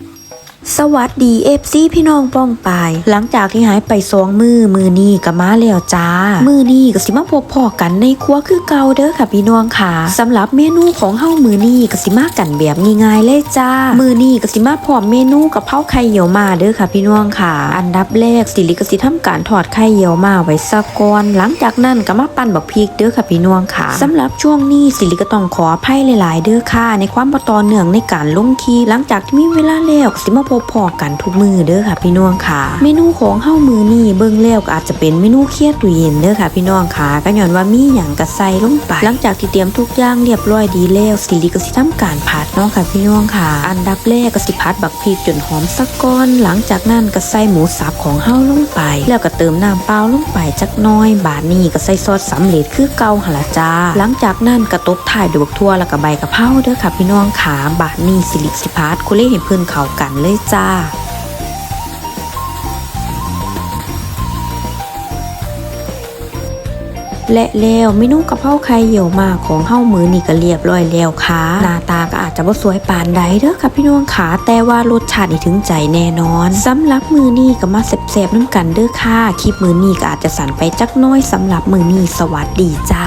Thank you. สวัสดีเอฟซีพี่น้องป้องปายหลังจากที่หายไปสองมือมือนี่ก็มาแล้วจ้า มือนี่ก็สิมาพบพ่อกันในครัวคือเก่าเด้อค่ะพี่น้องค่ะสำหรับเมนูของเฮามือนี่ก็สิมากันแบบง่ายๆเลยจ้า มือนี่ก็สิมาพร้อมเมนูกับเผาไข่เหี่ยวมาเด้อค่ะพี่น้องค่ะ อันดับแรกสิริกสิทำการทอดไข่เหี่ยวมาไว้ซะก่อนหลังจากนั้นก็มาปั่นบักพริกเด้อค่ะพี่น้องค่ะสำหรับช่วงนี้สิริก็ต้องขออภัยหลาย ๆ เด้อค่ะ ในความบ่ต่อเนื่องในการลงคลิปหลังจากที่มีเวลาแล้วสิมาพบพอกันทุกมือเด้อค่ะพี่น้องค่ะ เมนูของเฮามือนี่เบิ่งแล้วก็อาจจะเป็นเมนูเครียดตู้เย็นเด้อค่ะพี่น้องค่ะก็ย้อนว่ามีหยังก็ใส่ลงไปหลังจากที่เตรียมทุกอย่างเรียบร้อยดีแล้วสิริก็สิทำการผัดเนาะค่ะพี่น้องค่ะ อันดับแรกก็สิผัดบักพริกจนหอมสักก้อน หลังจากนั้นก็ใส่หมูสับของเฮาลงไป แล้วก็เติมน้ำเปล่าลงไปจักน้อย บาดนี้ก็ใส่ซอสสำเร็จคือเกาหั่นละจ้า หลังจากนั้นก็ตบท้ายด้วยบักทั่วแล้วก็ใบกะเพราเด้อค่ะพี่น้องค่ะบาดนี้สิริสิพัดคุเล่เห็นเพิ่อนเขากันเลยจ้าและแล้วเมนูกะเพราไข่เหี่ยวมากของเฮ้ามือนี่ก็เรียบร้อยแล้วค่ะหน้าตาก็อาจจะบ่สวยปานใดเด้อค่ะพี่น้องค่ะแต่ว่ารสชาตินี่ถึงใจแน่นอนสำหรับมือนี่ก็มาแซ่บๆน้ำกันเด้อค่ะคลิปมือนี่ก็อาจจะสั่นไปจักน้อยสำหรับมือนี่สวัสดีจ้า